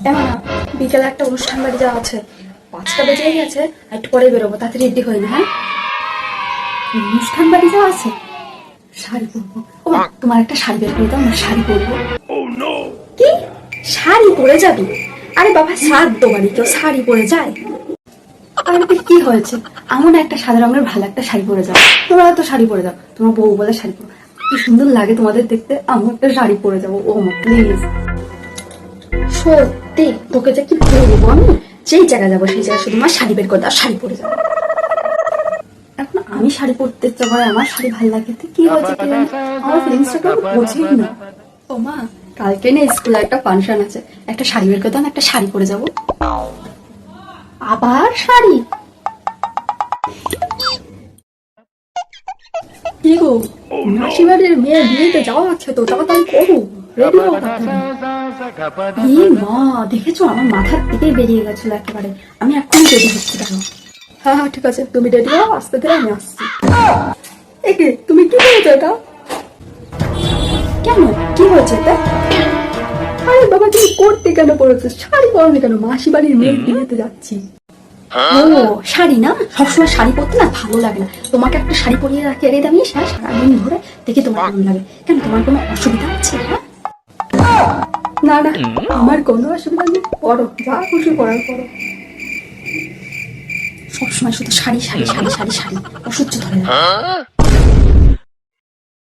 এমন না বিকেলে একটা অনুষ্ঠান বাড়ি যাওয়া আছে। পাঁচটা বেজে গেছে একটু পরে বেরোবো তাতে রেডি হই না হ্যাঁ? অনুষ্ঠান বাড়ি যাওয়া আছে? শাড়ি পরবো। ও তোমার একটা শাড়ি বের করে দাও না শাড়ি পরবো। কি? শাড়ি পরে যাবি? আরে বাবা শ্রাদ্ধ বাড়ি কেউ শাড়ি পরে যায়? আরে কি হয়েছে? এমন একটা সাদা রঙের ভালো একটা শাড়ি পরে যাও। তোমরা তো শাড়ি পরে যাও তোমার বউ বলে শাড়ি পরো। কি সুন্দর লাগে তোমাদের দেখতে আমার একটা শাড়ি পরে যাব। ও মা প্লিজ সত্যি? তোকে যে কি বলব আমি? যেই জায়গায় যাব, সেই জায়গায় শুধু শাড়ি বের করে দাও, শাড়ি পরে যাব এখন আমি শাড়ি পরতে ইচ্ছা করে আমার শাড়ি ভালো লাগে কি হয়েছে কি আমার না। ও মা, কালকে না স্কুলে একটা ফাংশন আছে। একটা শাড়ি বের করে দাও একটা শাড়ি পরে যাব। আবার শাড়ি? কি গো মাসি মেয়ে বিয়েতে যাওয়া আছে তো তাড়াতাড়ি করো রেডি হও তাড়াতাড়ি এই মা দেখেছ আমার মাথার থেকে বেরিয়ে গেছিল একেবারে আমি এখনই রেডি হচ্ছি দেখো হ্যাঁ হ্যাঁ ঠিক আছে তুমি রেডি হও আস্তে ধীরে আমি আসছি একে তুমি কি বলছো এটা কেন কি হয়েছে এটা আরে বাবা তুমি করতে কেন পড়েছো শাড়ি পরনি কেন মাসি বাড়ির মেয়ের বিয়েতে যাচ্ছি ও, শাড়ি না? সবসময় শাড়ি পরতে না ভালো লাগে না। তোমাকে একটা শাড়ি পরিয়ে রাখি রে দামি সারাদিন ধরে দেখে তোমার কেমন লাগে। কেন, তোমার কোনো অসুবিধা আছে? হ্যাঁ? না না, আমার কোনো অসুবিধা নেই। পড়ো যা খুশি পড়ার পড়ো সবসময় শুধু শাড়ি শাড়ি শাড়ি শাড়ি শাড়ি। অসহ্য ধরে না।